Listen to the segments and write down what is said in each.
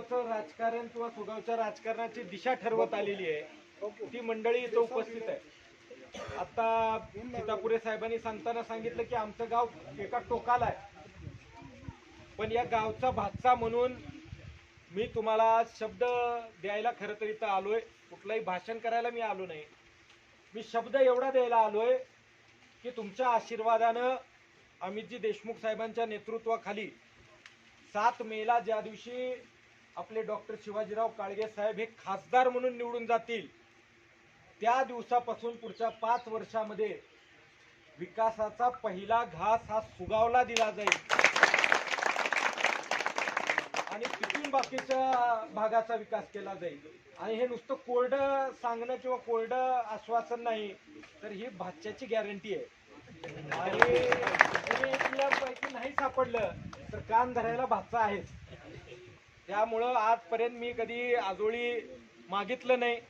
राजकारण किंवा सुगावच्या राजकारणाची दिशा ठरवत आलेली आहे. ती मंडळी इथं उपस्थित आहे. आता सीतापुरे साहेबांनी सांगताना सांगितलं की आमचं गाव एका टोकाला आहे. पण या गावचा भातचा म्हणून मी तुम्हाला शब्द द्यायला खरं तर इथं आलोय. कुठलंही भाषण करायला मी आलो नाही. मी शब्द एवढा द्यायला आलोय की तुमच्या आशीर्वादानं अमितजी देशमुख साहेबांच्या नेतृत्वाखाली सात मेला ज्या दिवशी आपले डॉक्टर शिवाजीराव काळगे साहेब हे खासदार म्हणून निवडून जातील. त्या दिवसापासून पुढच्या पाच वर्षामध्ये विकासाचा पहिला घास हा सुगावला दिला जाईल. आणि तिथून बाकीच्या भागाचा विकास केला जाईल. आणि हे नुसतं कोरडं सांगणं किंवा कोरडं आश्वासन नाही तर ही भाच्याची गॅरंटी आहे. आणि नाही सापडलं तर कान धरायला भाचा आहेच. त्यामुळं आजपर्यंत मी कधी आजोळी मागितलं नाही.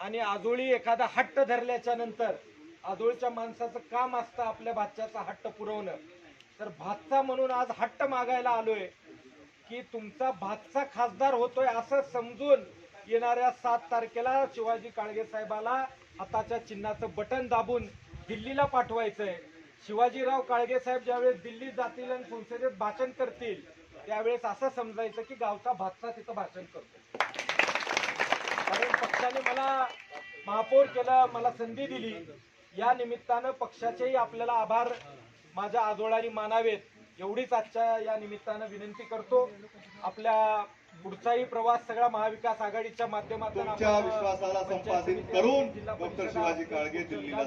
आणि आजोळी एखादा हट्ट धरल्याच्या नंतर आजोळीच्या माणसाचं काम असतं आपल्या भाच्याचा हट्ट पुरवणं. तर भातचा म्हणून आज हट्ट मागायला आलोय की तुमचा भातचा खासदार होतोय असं समजून येणाऱ्या सात तारखेला शिवाजी काळगे साहेबाला हाताच्या चिन्हाचं बटन दाबून दिल्लीला पाठवायचंय. शिवाजीराव काळगे साहेब ज्यावेळेस दिल्लीत जातील आणि संसदेत भाषण करतील त्यावेळेस असं समजायचं की गावचा भातचा तिथं भाषण करतो. कारण पक्षाने मला महापौर केलं मला संधी दिली. या निमित्तानं पक्षाचेही आपल्याला आभार माझ्या आजोळांनी मानावेत. एवढीच आजच्या या निमित्तानं विनंती करतो. आपल्या पुढचाही प्रवास सगळा महाविकास आघाडीच्या माध्यमातून विश्वासाला संपादित करून डॉक्टर शिवाजी काळगे दिल्लीला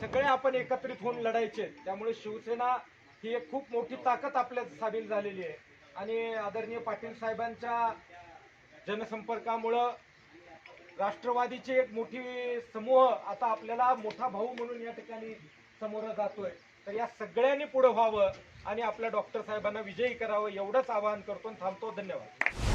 सगळे आपण एकत्रित होऊन लढायचे. त्यामुळे शिवसेना ही एक खूप मोठी ताकद आपल्या सामील झालेली आहे. आणि आदरणीय पाटील साहेबांच्या जनसंपर्कामुळं राष्ट्रवादीची एक मोठी समूह आता आपल्याला मोठा भाऊ म्हणून या ठिकाणी समोर जातोय. तर या सगळ्यांनी पुढे व्हावं आणि आपल्या डॉक्टर साहेबांना विजयी करावं एवढंच आवाहन करतो आणि थांबतो. धन्यवाद.